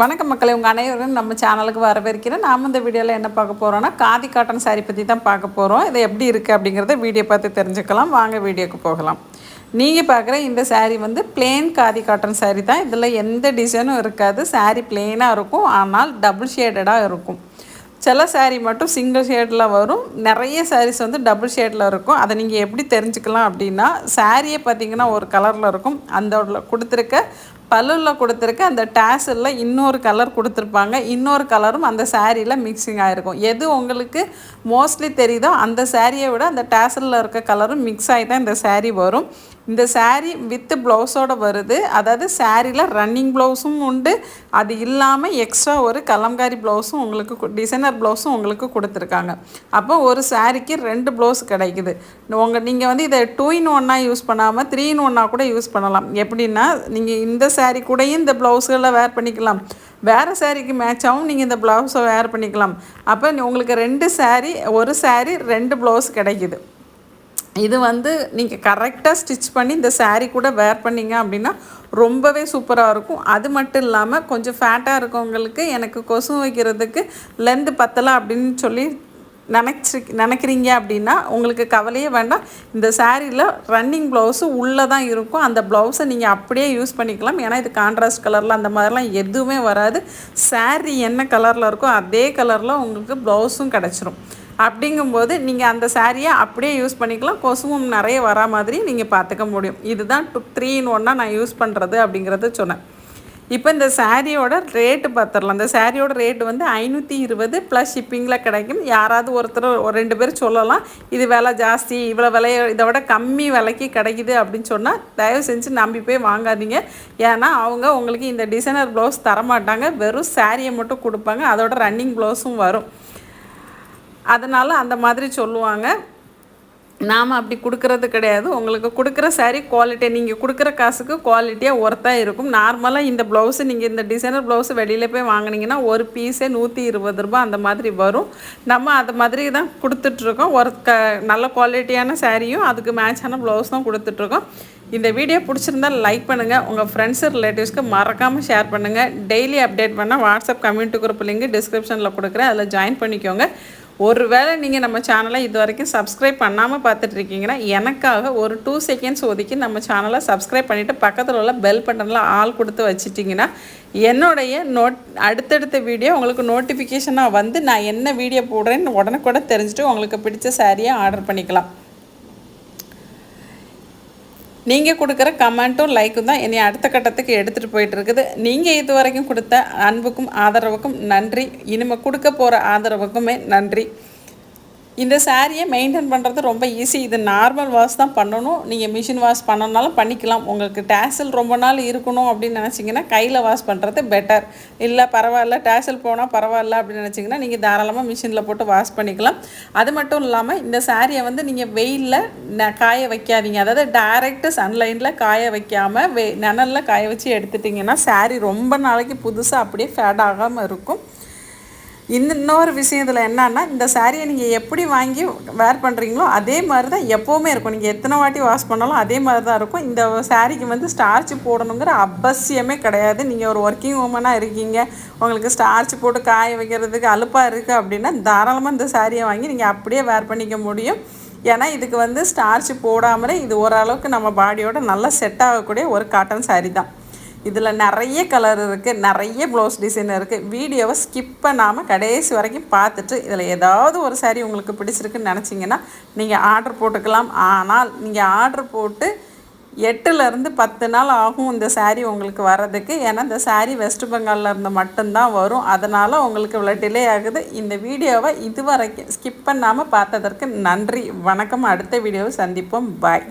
வணக்கம் மக்களை உங்கள் அனைவரும் நம்ம சேனலுக்கு வரவேற்கிறேன். நாம் இந்த வீடியோவில் என்ன பார்க்க போகிறோன்னா காதி காட்டன் சாரி பற்றி தான் பார்க்க போகிறோம் இது எப்படி இருக்குது அப்படிங்கிறத வீடியோ பார்த்து தெரிஞ்சுக்கலாம். வாங்க வீடியோக்கு போகலாம். நீங்கள் பார்க்குற இந்த சாரீ வந்து பிளேன் காதி காட்டன் சாரீ தான். இதில் எந்த டிசைனும் இருக்காது. சாரீ பிளெயினாக இருக்கும் ஆனால் டபுள் ஷேடடாக இருக்கும். சில சாரீ மட்டும் சிங்கிள் ஷேடில் வரும். நிறைய சாரீஸ் வந்து டபுள் ஷேடில் இருக்கும். அதை நீங்கள் எப்படி தெரிஞ்சுக்கலாம் அப்படின்னா சாரியை பார்த்தீங்கன்னா ஒரு கலரில் இருக்கும். அந்த கொடுத்துருக்க பல்லுவில் கொடுத்துருக்க அந்த டேசலில் இன்னொரு கலர் கொடுத்துருப்பாங்க. இன்னொரு கலரும் அந்த சேரீயில் மிக்சிங் ஆகிருக்கும் எது உங்களுக்கு மோஸ்ட்லி தெரியுதோ அந்த சேரீயை விட அந்த டேசலில் இருக்க கலரும் மிக்ஸ் ஆகி தான் இந்த சேரீ வரும். இந்த சேரீ வித்து ப்ளவுஸோடு வருது. அதாவது சேரீயில் ரன்னிங் ப்ளவுஸும் உண்டு. அது இல்லாமல் எக்ஸ்ட்ரா ஒரு கலம்காரி ப்ளவுஸும் உங்களுக்கு டிசைனர் ப்ளவுஸும் உங்களுக்கு கொடுத்துருக்காங்க. அப்போ ஒரு சாரீக்கு ரெண்டு ப்ளவுஸ் கிடைக்குது. உங்கள் நீங்கள் வந்து இதை டூ இன் ஒன்னாக யூஸ் பண்ணாமல் த்ரீ இன் ஒன்னாக கூட யூஸ் பண்ணலாம். எப்படின்னா நீங்கள் இந்த சாரீ கூடயும் இந்த ப்ளவுஸ்களை வேர் பண்ணிக்கலாம். வேறு சாரீக்கு மேட்சாகவும் நீங்கள் இந்த ப்ளவுஸை வேர் பண்ணிக்கலாம். அப்போ உங்களுக்கு ரெண்டு சாரீ ஒரு சாரீ ரெண்டு ப்ளவுஸ் கிடைக்கிது. இது வந்து நீங்கள் கரெக்டாக ஸ்டிச் பண்ணி இந்த சாரீ கூட வேர் பண்ணிங்க அப்படின்னா ரொம்பவே சூப்பராக இருக்கும். அது மட்டும் இல்லாமல் கொஞ்சம் ஃபேட்டாக இருக்கவங்களுக்கு எனக்கு கொசு வைக்கிறதுக்கு லென்த்து பத்தலை அப்படின்னு சொல்லி நினச்சி நினைக்கிறீங்க அப்படின்னா உங்களுக்கு கவலையே வேண்டாம். இந்த சாரியில் ரன்னிங் ப்ளவுஸு உள்ளே தான் இருக்கும். அந்த ப்ளவுஸை நீங்கள் அப்படியே யூஸ் பண்ணிக்கலாம். ஏன்னா இது கான்ட்ராஸ்ட் கலரில் அந்த மாதிரிலாம் எதுவுமே வராது. சாரீ என்ன கலரில் இருக்கோ அதே கலரில் உங்களுக்கு ப்ளவுஸும் கிடச்சிரும். அப்படிங்கும்போது நீங்கள் அந்த சாரியை அப்படியே யூஸ் பண்ணிக்கலாம். கொசுவும் நிறைய வரா மாதிரி நீங்கள் பார்த்துக்க முடியும். இதுதான் டூ த்ரீ இன் ஒன்னாக நான் யூஸ் பண்ணுறது அப்படிங்கிறத சொன்னேன். இப்போ இந்த சாரியோட ரேட்டு பார்த்துடலாம். இந்த சாரியோட ரேட்டு வந்து ஐநூற்றி இருபது ப்ளஸ் ஷிப்பிங்கில் கிடைக்கும். யாராவது ஒருத்தர் ஒரு ரெண்டு பேர் சொல்லலாம். இது விலை ஜாஸ்தி இவ்வளோ விலைய இதை விட கம்மி விலைக்கு கிடைக்குது அப்படின்னு சொன்னால் தயவு செஞ்சு நம்பி போய் வாங்காதீங்க. ஏன்னா அவங்க உங்களுக்கு இந்த டிசைனர் ப்ளவுஸ் தரமாட்டாங்க. வெறும் சாரியை மட்டும் கொடுப்பாங்க. அதோட ரன்னிங் ப்ளவுஸும் வரும். அதனால் அந்த மாதிரி சொல்லுவாங்க. நாம் அப்படி கொடுக்கறது கிடையாது. உங்களுக்கு கொடுக்குற சாரீ குவாலிட்டி நீங்கள் கொடுக்குற காசுக்கு குவாலிட்டியாக ஒர்த்தாக இருக்கும். நார்மலாக இந்த ப்ளவுஸு நீங்கள் இந்த டிசைனர் ப்ளவுஸு வெளியில் போய் வாங்கினீங்கன்னா ஒரு பீஸே நூற்றி இருபது ரூபா அந்த மாதிரி வரும். நம்ம அது மாதிரி தான் கொடுத்துட்ருக்கோம். ஒரு க நல்ல குவாலிட்டியான சாரியும் அதுக்கு மேட்சான ப்ளவுஸ் தான் கொடுத்துட்ருக்கோம். இந்த வீடியோ பிடிச்சிருந்தால் லைக் பண்ணுங்கள் உங்கள் ஃப்ரெண்ட்ஸு ரிலேட்டிவ்ஸ்க்கு மறக்காமல் ஷேர் பண்ணுங்கள் டெய்லி அப்டேட் பண்ணால் வாட்ஸ்அப் கம்யூனிட்டி குரூப் லிங்க் டிஸ்கிரிப்ஷனில் கொடுக்குறேன். அதில் ஜாயின் பண்ணிக்கோங்க. ஒரு வேளை நீங்கள் நம்ம சேனலை இது வரைக்கும் சப்ஸ்கிரைப் பண்ணாமல் பார்த்துட்ருக்கீங்கன்னா எனக்காக ஒரு டூ செகண்ட்ஸ் ஒதுக்கி நம்ம சேனலை சப்ஸ்கிரைப் பண்ணிவிட்டு பக்கத்தில் உள்ள பெல் பட்டனில் ஆள் கொடுத்து வச்சுட்டிங்கன்னா என்னுடைய நோட் அடுத்தடுத்த வீடியோ உங்களுக்கு நோட்டிஃபிகேஷனாக வந்து நான் என்ன வீடியோ போடுறேன்னு உடனே கூட தெரிஞ்சுட்டு உங்களுக்கு பிடிச்ச சாரியை ஆர்டர் பண்ணிக்கலாம். நீங்கள் கொடுக்குற கமெண்ட்டும் லைக்கும் தான் என்னை அடுத்த கட்டத்துக்கு எடுத்துகிட்டு போயிட்டு இருக்குது. நீங்கள் இது வரைக்கும் கொடுத்த அன்புக்கும் ஆதரவுக்கும் நன்றி. இனிமேல் கொடுக்க போகிற ஆதரவுக்குமே நன்றி. இந்த சாரியை மெயின்டைன் பண்ணுறது ரொம்ப ஈஸி இது நார்மல் வாஷ் தான் பண்ணணும். நீங்கள் மிஷின் வாஷ் பண்ணனாலும் பண்ணிக்கலாம். உங்களுக்கு டேசல் ரொம்ப நாள் இருக்கணும் அப்படின்னு நினச்சிங்கன்னா கையில் வாஷ் பண்ணுறது பெட்டர் இல்லை பரவாயில்ல டேசல் போனால் பரவாயில்ல அப்படின்னு நினச்சிங்கன்னா நீங்கள் தாராளமாக மிஷினில் போட்டு வாஷ் பண்ணிக்கலாம். அது மட்டும் இல்லாமல் இந்த சாரியை வந்து நீங்கள் வெயிலில் காய வைக்காதீங்க. அதாவது டைரெக்ட் சன்லைனில் காய வைக்காமல் வெ நனலில் காய வச்சு எடுத்துட்டிங்கன்னா சாரி ரொம்ப நாளைக்கு புதுசாக அப்படியே ஃபேட் ஆகாமல் இருக்கும். இந்த இன்னொரு விஷயம் இதில் என்னன்னா இந்த சாரியை நீங்கள் எப்படி வாங்கி வேர் பண்ணுறீங்களோ அதே மாதிரி தான் எப்போவுமே இருக்கும். நீங்கள் எத்தனை வாட்டி வாஷ் பண்ணாலும் அதே மாதிரி தான் இருக்கும். இந்த சாரிக்கு வந்து ஸ்டார்ச் போடணுங்கிற அவசியமே கிடையாது. நீங்கள் ஒரு ஒர்க்கிங் உமனாக இருக்கீங்க உங்களுக்கு ஸ்டார்ச் போட்டு காய வைக்கிறதுக்கு அலுப்பாக இருக்குது அப்படின்னா தாராளமாக இந்த சாரியை வாங்கி நீங்கள் அப்படியே வேர் பண்ணிக்க முடியும். ஏன்னா இதுக்கு வந்து ஸ்டார்ச் போடாமலே இது ஓரளவுக்கு நம்ம பாடியோட நல்லா செட் ஆகக்கூடிய ஒரு காட்டன் சாரி தான். இதில் நிறைய கலர் இருக்குது நிறைய ப்ளவுஸ் டிசைன் இருக்குது வீடியோவை ஸ்கிப் பண்ணாமல் கடைசி வரைக்கும் பார்த்துட்டு இதில் ஏதாவது ஒரு சாரீ உங்களுக்கு பிடிச்சிருக்குன்னு நினச்சிங்கன்னா நீங்கள் ஆர்டர் போட்டுக்கலாம். ஆனால் நீங்கள் ஆர்டர் போட்டு எட்டுலேருந்து பத்து நாள் ஆகும் இந்த சாரீ உங்களுக்கு வர்றதுக்கு. ஏன்னா இந்த சாரீ வெஸ்ட் பெங்காலில் இருந்து மட்டும்தான் வரும். அதனால் உங்களுக்கு இவ்வளோ டிலே ஆகுது. இந்த வீடியோவை இது வரைக்கும் ஸ்கிப் பண்ணாமல் பார்த்ததற்கு நன்றி. வணக்கம். அடுத்த வீடியோவை சந்திப்போம். பாய்